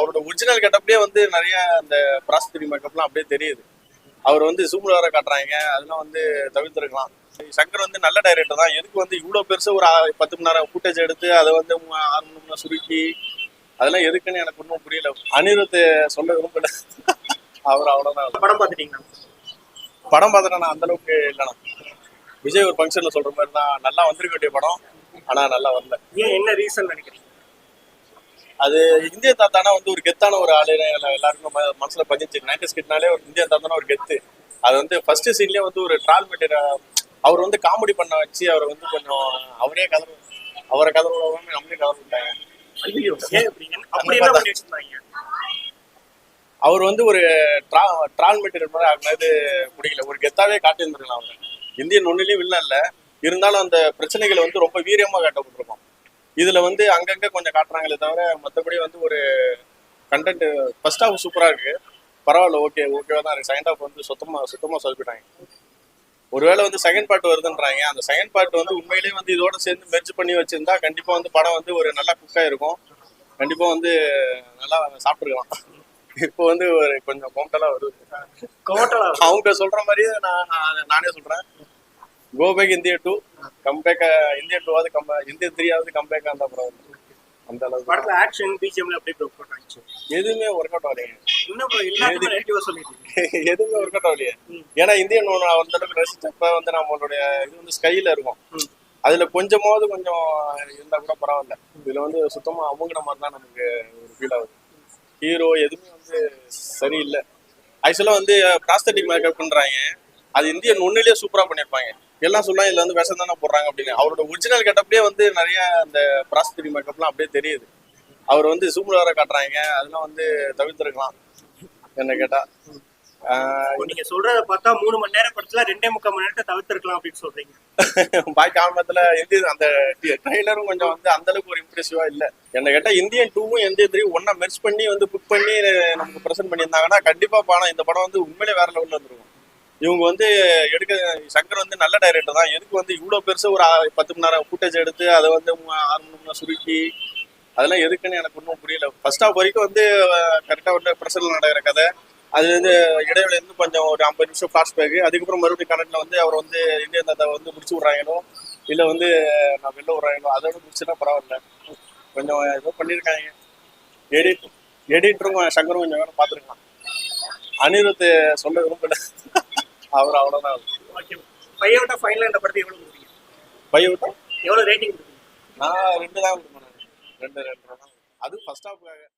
அவரோட ஒரிஜினல் கெட்டப்லயே வந்து நிறைய அந்த பிராஸ்திரி மேக்கப்லாம் அப்படியே தெரியுது. அவர் வந்து சூப்பர் வர காட்டுறாங்க. அதெல்லாம் வந்து தவிர்த்திருக்கலாம். சங்கர் வந்து நல்ல டைரக்டர் தான். எதுக்கு வந்து இவ்வளோ பெருசு ஒரு பத்து மணி நேரம் ஃபுட்டேஜ் எடுத்து அதை வந்து ஆறு மணி நேரம் சுருக்கி அதெல்லாம் எதுக்குன்னு எனக்கு ஒன்றும் புரியல. அனிருத் சொல்ல விரும்பல அவர் அவ்வளோதான் படம் பார்த்துட்டீங்களா? படம் பார்த்தேன்னா நான். அந்த அளவுக்கு இல்லைண்ணா விஜய் ஒரு ஃபங்க்ஷன்ல சொல்ற மாதிரி தான். நல்லா வந்திருக்க வேண்டிய படம். ஆனா நல்லா வரல. ஏன் என்ன ரீசன் நினைக்கிறீங்க? அது இந்திய தாத்தானா வந்து ஒரு கெத்தான ஒரு ஆளு. எல்லா- எல்லாருக்கும் மனசுல பதிஞ்சு நைன்டி ஸ்கிட்னாலே ஒரு இந்திய தாத்தானா ஒரு கெத்து. அது வந்து ஃபர்ஸ்ட் சீன்லயே வந்து ஒரு ட்ரால் மெட்டீரியல் அவர் வந்து காமெடி பண்ண வச்சு அவரை வந்து கொஞ்சம் அவரே கதவு அவரை கதவு விடாம நம்மளே கதவு விட்டாங்க. அவர் வந்து ஒரு ட்ரா ட்ரால் மெட்டீரியல் மாதிரி ஆகினது பிடிக்கல ஒரு கெத்தாவே காட்டியிருந்துருக்கலாம் அவர். இந்தியன் ஒன்றுலேயும் இல்லை. இருந்தாலும் அந்த பிரச்சனைகளை வந்து ரொம்ப வீரியமாக காட்டப்பட்டிருக்கும் இதுல வந்து அங்கங்க கொஞ்சம் காட்டுறாங்களே தவிர மற்றபடி வந்து ஒரு கண்டென்ட் ஃபர்ஸ்ட் ஹாஃப் சூப்பரா இருக்கு. பரவாயில்ல ஓகே ஓகேவா தான் இருக்கு. செகண்ட் ஹாஃப் வந்து சுத்தமா சுத்தமா சொல்லிட்டாங்க ஒருவேளை வந்து செகண்ட் பார்ட் வருதுன்றாங்க. அந்த செகண்ட் பார்ட் வந்து உண்மையிலேயே வந்து இதோட சேர்ந்து மெர்ஜ் பண்ணி வச்சிருந்தா கண்டிப்பா வந்து படம் வந்து ஒரு நல்ல குக்கா இருக்கும் கண்டிப்பா வந்து நல்லா சாப்பிட்டுருக்கலாம். இப்போ வந்து ஒரு கொஞ்சம் கோம்டலா வருது. கோட்டலா அவங்க சொல்ற மாதிரியே நான் நான் நானே சொல்றேன் go back India two comeback India டூவாவது come India த்ரீயாவது கம்பேக் அந்த அப்புறம் அந்த அளவுக்கு. படத்துல ஆக்ஷன் பிஜிஎம்ல அப்படியே ப்ரோ போட்டாங்க எதுவுமே ஒர்க் அவுட் ஆகலைங்க இன்னும் எல்லாத்துக்கும் நெகட்டிவா சொல்லிட்டு இருக்கீங்க. எதுவுமே ஒர்க் அவுட் ஆகலையே. ஏன்னா இந்தியன் ஒன்று அந்த அளவுக்கு ரசிச்சப்ப வந்து நம்மளுடைய இது வந்து ஸ்கைல இருக்கும். அதுல கொஞ்சமாவது கொஞ்சம் இருந்தா கூட பரவாயில்ல. இதுல வந்து சுத்தமா அமுங்கின மாதிரி தான் நமக்கு ஒரு ஃபீல் ஆகுது. ஹீரோ எதுவுமே வந்து சரியில்லை. ஆக்சுவலா வந்து ப்ராஸ்தட்டிக் மேக்கப் பண்றாங்க. அது இந்தியன் ஒன்னுலயே சூப்பரா பண்ணிருப்பாங்க எல்லாம் சொல்லலாம் இதுல வந்து விஷம் தானே போடுறாங்க அப்படின்னு. அவரோட ஒரிஜினல் கெட்டப்லயே வந்து நிறைய அந்த ப்ராஸ்தட்டிக் மேக்கப்லாம் அப்படியே தெரியுது. அவர் வந்து சூப்பர் வர காட்டுறாங்க. அதெல்லாம் வந்து தவிர்த்திருக்கலாம். என்ன கேட்டா? நீங்க சொல்றத பார்த்தா மூணு மணி நேரம் படத்துல ரெண்டே முக்கால் மணி நேரத்தை தவிர்த்திருக்கலாம் அப்படின்னு சொல்றீங்க. பாய் காமத்துல இந்திய அந்த ட்ரெய்லரும் கொஞ்சம் வந்து அந்த அளவுக்கு ஒரு இம்ப்ரெசிவா இல்ல. என்ன கேட்டா இந்தியன் டூவும் இந்திய த்ரீ ஒன்னா மெர்ச் பண்ணி வந்து புக் பண்ணி நமக்கு ப்ரெசென்ட் பண்ணியிருந்தாங்கன்னா கண்டிப்பா படம் இந்த படம் வந்து உண்மையிலே வேற லெவல்ல இருந்திருக்கும் இவங்க வந்து எடுக்க சங்கர் வந்து நல்ல டைரக்டர் தான். எதுக்கு வந்து இவ்வளோ பெருசு ஒரு பத்து மணி நேரம் ஃபுட்டேஜ் எடுத்து அதை வந்து ஆரம்பமாக ஆறு மணி நேரம் சுருக்கி அதெல்லாம் எதுக்குன்னு எனக்கு ஒன்றும் புரியல. ஃபர்ஸ்ட் ஆஃப் வரைக்கும் வந்து கரெக்டாக வந்து பிரசரில் நடக்கிற கதை. அது வந்து இடைவெளி இருந்து கொஞ்சம் ஒரு ஐம்பது நிமிஷம் ஃபிளாஷ்பேக் அதுக்கப்புறம் மறுபடியும் கனெக்ட்ல வந்து அவர் வந்து இந்திய தாத்தா வந்து முடிச்சு விட்றாங்களோ இல்லை வந்து நான் வெளில விட்றாங்களோ அதோட முடிச்சுன்னா பரவாயில்ல. கொஞ்சம் ஏதோ பண்ணியிருக்காங்க. எடிட் எடிட்டரும் சங்கரும் கொஞ்சம் வேணும் பார்த்துருக்கலாம் அனிருத் சொல்ல விரும்பல அவர் அவ்வளோதான் okay five out of final இந்த படத்தை எவ்வளவு கொடுப்பீங்க? பை விட்டா எவ்வளவு ரேட்டிங் கொடுப்பீங்க? நான் ரெண்டு தான் கொடுப்பேன். ரெண்டு ரெண்டு தான் அது ஃபர்ஸ்ட் ஹாஃப்காக